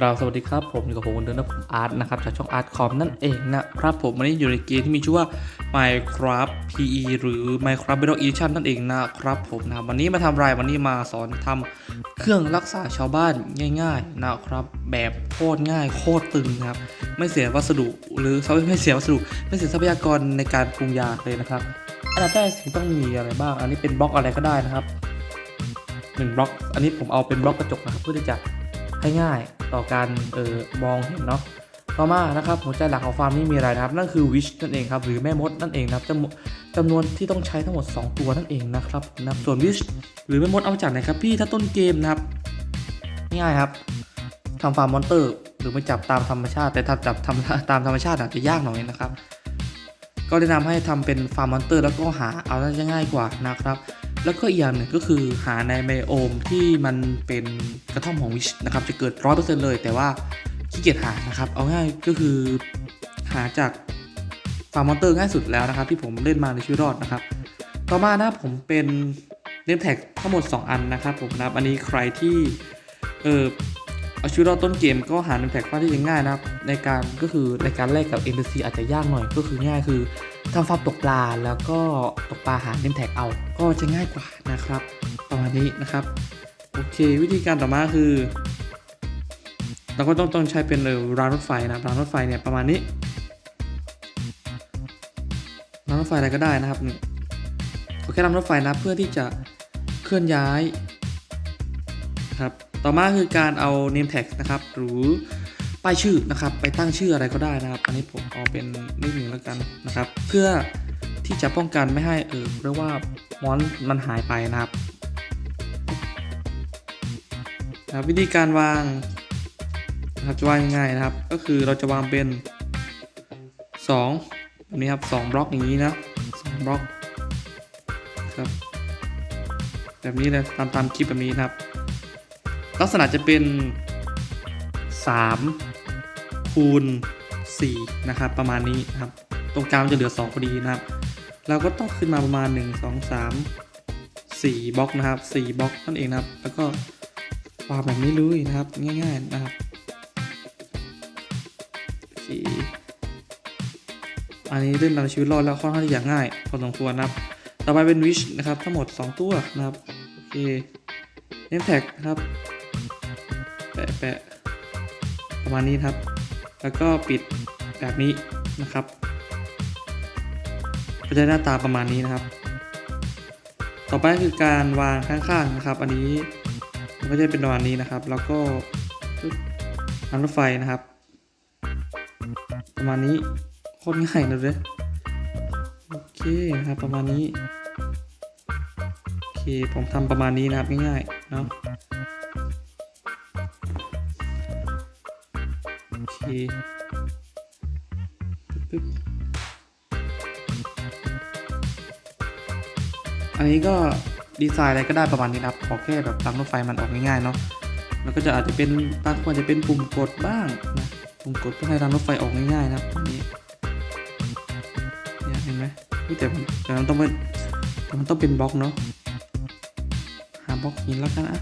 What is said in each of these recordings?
กราบสวัสดีครับผมอยู่กับผมคนเดิมนะผมอาร์ตนะครับจากช่องอาร์ตคอมนั่นเองนะครับผมวันนี้อยู่ในเกมที่มีชื่อว่า Minecraft PE หรือ Minecraft Battle Edition นั่นเองนะครับผมนะวันนี้มาทำอะไรวันนี้มาสอนทำเครื่องรักษาชาวบ้านง่ายๆนะครับ แบบโคตรง่ายโคตรตึงนะครับไม่เสียวัสดุหรือไม่เสียวัสดุ ไม่เสียทรัพยากรในการปรุงยาเลยนะครับอันดับแรกสิ่งต้องมีอะไรบ้าง อันนี้เป็นบล็อกอะไรก็ได้นะครับหนึ่งบล็อก อันนี้ผมเอาเป็นบล็อกกระจกนะครับเพื่อที่จะให้ง่าย ต่อการเออมองเห็นเนาะต่อมานะครับหัวใจหลักของฟาร์มนี้มีอะไรนะครับ นั่นคือวิชนั่นเองครับหรือแม่มดนั่นเองนะครับจำนวนจำนวนที่ต้องใช้ทั้งหมด 2 ตัวนั่นเองนะครับนะส่วนวิชหรือแม่มดเอาจากไหนครับพี่ถ้าต้นเกมนะครับง่ายครับทำฟาร์มมอนเตอร์หรือไม่จับตามธรรมชาติ แต่ถ้าจับทำตามธรรมชาติอาจจะยากหน่อยนะครับ ก็แนะนำให้ทำเป็นฟาร์มมอนเตอร์แล้วก็หาเอาน่าจะง่ายกว่านะครับ แล้วก็อีกอย่างหนึ่งก็คือหาในไบโอมที่มันเป็นกระท่อมของวิชนะครับจะเกิดร้อยเปอร์เซ็นต์เลย แต่ว่าขี้เกียจหานะครับ เอาง่ายก็คือหาจากฟาร์มมอนเตอร์ง่ายสุดแล้วนะครับ ที่ผมเล่นมาในชีวิตรอดนะครับ ต่อมานะผมเป็นเนมแท็กทั้งหมด 2 อันนะครับผมนะอันนี้ใครที่เออ เอาชีวิตรอดต้นเกมก็หาเนมแท็กค่อนข้างที่จะง่ายนะครับ ในการก็คือในการแลกกับ NPC อาจจะยากหน่อยก็คือง่ายคือทำฟาร์มตกปลาแล้วก็ตกปลาหาเนแท็กเอา ก็จะง่ายกว่านะครับ ประมาณนี้นะครับ โอเค วิธีการต่อมาคือ เราก็ต้องต้องใช้เป็นเรางรถไฟนะรางรถไฟเนี่ยประมาณนี้รางรถไฟอะไรก็ได้นะครับนี่ขอแค่รางรถไฟนะเพื่อที่จะเคลื่อนย้ายครับ ต่อมาคือการเอา name tag นะครับ หรือป้ายชื่อนะครับ ไปตั้งชื่ออะไรก็ได้นะครับ อันนี้ผมเอาเป็นเลขหนึ่งแล้วกันนะครับ เพื่อที่จะป้องกันไม่ให้เออเรียกว่ามอนมันหายไปนะครับนะวิธีการวางนะครับจะวางยังไงนะครับ ก็คือเราจะวางเป็น2แบบนี้ครับ2บล็อกอย่างนี้นะ2บล็อกครับแบบนี้เลยตามตามคลิปแบบนี้นะครับ ลักษณะจะเป็น 3 คูณ 4 นะครับ ประมาณนี้นครับ ตรงกลางมันจะเหลือ 2 พอดีนะครับ เราก็ต้องขึ้นมาประมาณ 1 2 3 4บล็อกนะครับ4บล็อกนั่นเองนะครับ แล้วก็วางแบบนี้เลยนะครับ ง่าย ๆนะครับอันนี้เล่นตามชีวิตรอดแล้วค่อนข้างที่จะง่ายพอสมควรนะครับ ต่อไปเป็นวิชนะครับ ทั้งหมด 2 ตัวนะครับ โอเคเนมแท็กนะครับ แปะแปะประมาณนี้ครับ แล้วก็ปิดแบบนี้นะครับก็จะหน้าตาประมาณนี้นะครับ ต่อไปคือการวางข้างๆนะครับ อันนี้มันก็จะเป็นประมาณนี้นะครับ แล้วก็ทางรถไฟนะครับ ประมาณนี้โคตรง่ายเลยโอเคนะครับประมาณนี้โอเคผมทำประมาณนี้นะครับง่ายๆเนาะ โอเคปึ๊บอันนี้ก็ดีไซน์อะไรก็ได้ประมาณนี้นะครับขอแค่แบบตามรถไฟมันออกง่ายๆเนาะแล้วก็จะอาจจะเป็นบางคนจะเป็นปุ่มกดบ้างนะปุ่มกดเพื่อให้รางรถไฟออกง่ายๆนะครับนี้เนี่ยเห็นไหมแต่แต่มันต้องเป็นแต่มันต้องเป็นบล็อกเนาะหาบล็อกหินแล้วกันอะ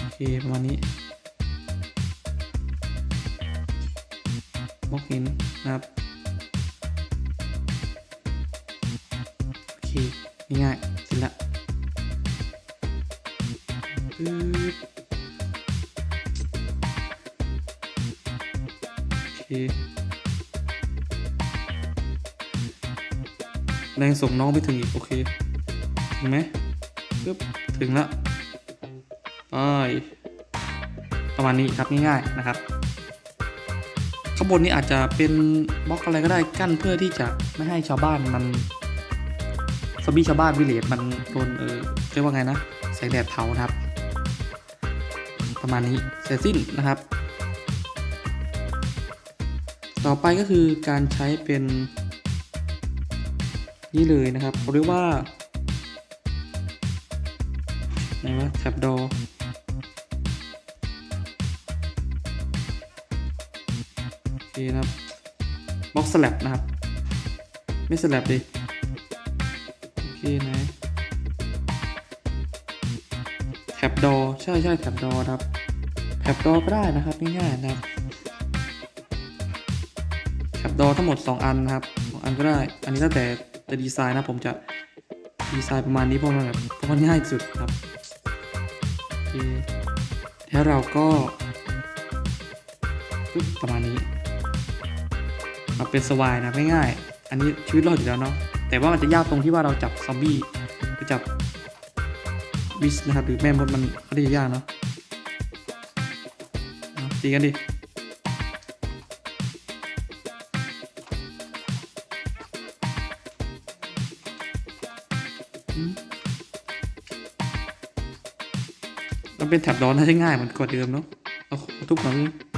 โอเคประมาณนี้ บล็อกหินนะครับโอเคง่ายๆเสร็จละปึ๊บโอเคแรงส่งน้องไปถึงอีก โอเค ถึงไหมปึ๊บถึงละไปประมาณนี้ครับง่ายๆนะครับ ข้างบนนี้อาจจะเป็นบล็อกอะไรก็ได้กั้นเพื่อที่จะไม่ให้ชาวบ้านมันซอมบี้ชาวบ้านวิเลจมันโดนเออเรียกว่าไงนะแสงแดดเผานะครับ ประมาณนี้เสร็จสิ้นนะครับ ต่อไปก็คือการใช้เป็นนี่เลยนะครับเขาเรียกว่าไหนวะแท็บดอ นะครับบล็อกสลับนะครับ ไม่สลับดิโอเคนะแท็บดอใช่ใช่แท็บดอครับแคปดอก็ได้นะครับง่ายๆนะครับแคปดอทั้งหมด 2 อันนะครับอันก็ได้ อันนี้แล้วแต่จะดีไซน์นะผมจะดีไซน์ประมาณนี้เพราะมันแบบเพราะมันง่ายสุดครับโอเคแล้วเราก็ประมาณนี้ เอาเป็นสวายนะง่ายๆอันนี้ชีวิตรอดอยู่แล้วเนาะแต่ว่ามันจะยากตรงที่ว่าเราจับซอมบี้หรือจับวิสนะครับหรือแม่มดมันก็ได้ยากเนาะตีกันดิมันเป็นแท็บดอนน่าจะง่ายเหมือนกว่าเดิมเนาะเอาเอาทุบหน่อย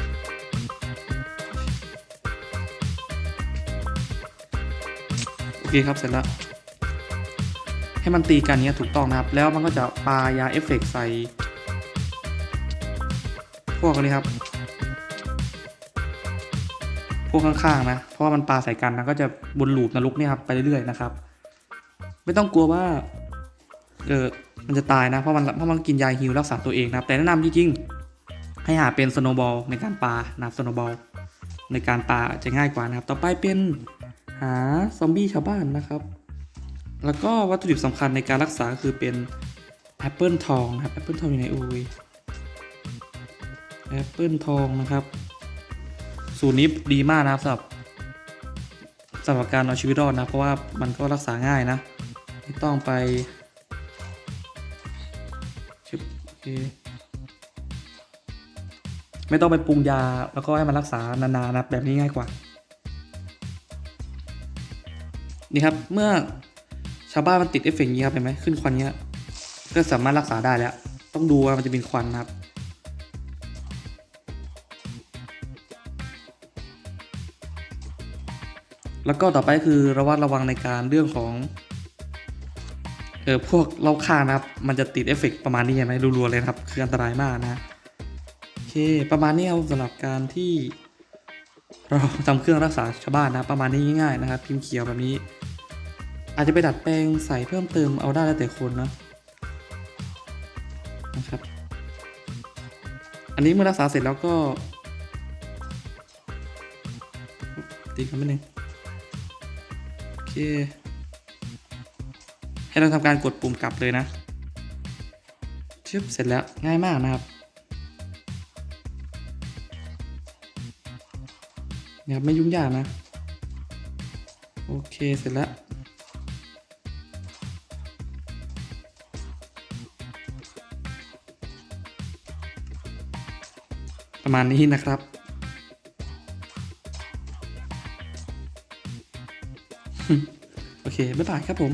เคครับเสร็จแล้วให้มันตีกันเนี้ยถูกต้องนะครับ แล้วมันก็จะปายาเอฟเฟกต์ใส่ พวกนี้ครับ พวกข้างๆนะ เพราะว่ามันปาใส่กันนะก็จะบนลูปนรกเนี่ยครับไปเรื่อยๆนะครับ ไม่ต้องกลัวว่าเออมันจะตายนะ เพราะมันเพราะมันกินยาฮิวรักษาตัวเองนะแต่แนะนำจริงๆ ให้หาเป็นสโนบอลในการปานะสโนบอลในการปาจะง่ายกว่านะครับ ต่อไปเป็น หาซอมบี้ชาวบ้านนะครับ แล้วก็วัตถุดิบสำคัญในการรักษาคือเป็นแอปเปิลทองนะครับแอปเปิลทองอยู่ไหนโอ้ยแอปเปิลทองนะครับ สูตรนี้ดีมากนะครับสำหรับสำหรับการเอาชีวิตรอดนะ เพราะว่ามันก็รักษาง่ายนะ ไม่ต้องไปชึบโอเคไม่ต้องไปปรุงยาแล้วก็ให้มันรักษานานๆนะแบบนี้ง่ายกว่า นี่ครับ เมื่อชาวบ้านมันติดเอฟเฟกต์นี้ครับเห็นไหมขึ้นควันเนี้ยก็สามารถรักษาได้แล้ว ต้องดูว่ามันจะเป็นควันนะครับแล้วก็ต่อไปคือระวัดระวังในการเรื่องของ เออพวกเล่าค่านะครับ มันจะติดเอฟเฟกต์ประมาณนี้ใช่ไหมรัวๆเลยครับ คืออันตรายมากนะโอเค ประมาณนี้เอาสำหรับการที่ เราทำเครื่องรักษาชาวบ้านนะ ประมาณนี้ง่ายๆนะครับ พิมพ์เขียวแบบนี้ อาจจะไปดัดแปลงใส่เพิ่มเติมเอาได้แล้วแต่คนนะนะครับ อันนี้เมื่อรักษาเสร็จแล้วก็ตีกันไปหนึ่งโอเค ให้เราทำการกดปุ่มกลับเลยนะชึบเสร็จแล้วง่ายมากนะครับนี่ยครับไม่ยุ่งยากนะ โอเคเสร็จแล้ว ประมาณนี้นะครับ โอเค บ๊ายบายครับผม